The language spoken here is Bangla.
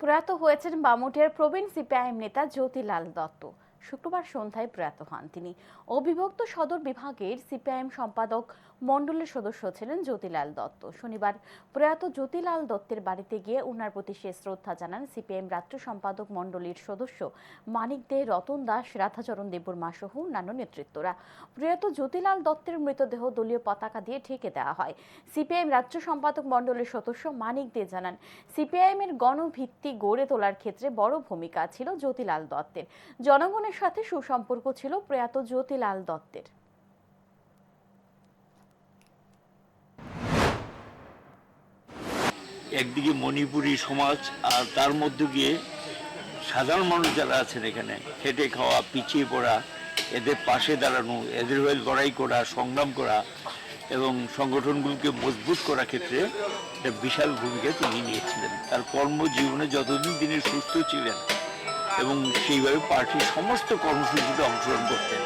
প্রয়াত হয়েছেন বামুটিয়ার প্রবীণ সিপিআইএম নেতা জ্যোতিলাল দত্ত। শুক্রবার সন্ধ্যায় প্রয়াত হন তিনি। অবিভক্ত সদর বিভাগের সিপিআইএম সম্পাদক মণ্ডলের সদস্য ছিলেন জ্যোতিলাল দত্ত। শনিবার প্রয়াত জ্যোতিলাল দত্তের বাড়িতে গিয়ে উনার প্রতি শেষ শ্রদ্ধা জানান সিপিএম রাজ্য সম্পাদক মণ্ডলীর সদস্য মানিক দে, রতন দাস, রাধাচরণ দেববর্মা সহ অন্যান্য নেতৃত্বরা। প্রয়াত জ্যোতিলাল দত্তের মৃতদেহ দলীয় পতাকা দিয়ে ঢেকে দেওয়া হয়। সিপিআইএম রাজ্য সম্পাদক মণ্ডলের সদস্য মানিক দে জানান, সিপিআইএম এর গণভিত্তি গড়ে তোলার ক্ষেত্রে বড় ভূমিকা ছিল জ্যোতিলাল দত্তের। জনগণের সাথে সুসম্পর্ক ছিল প্রয়াত জ্যোতিলাল দত্তের। একদিকে মণিপুরী সমাজ আর তার মধ্যে গিয়ে সাধারণ মানুষ যারা আছেন এখানে, খেটে খাওয়া, পিছিয়ে পড়া, এদের পাশে দাঁড়ানো, এদের হয়ে লড়াই করা, সংগ্রাম করা এবং সংগঠনগুলোকে মজবুত করার ক্ষেত্রে একটা বিশাল ভূমিকা তিনি নিয়েছিলেন। তার কর্মজীবনে যতদিন তিনি সুস্থ ছিলেন এবং সেইভাবে পার্টির সমস্ত কর্মসূচিতে অংশগ্রহণ করতেন।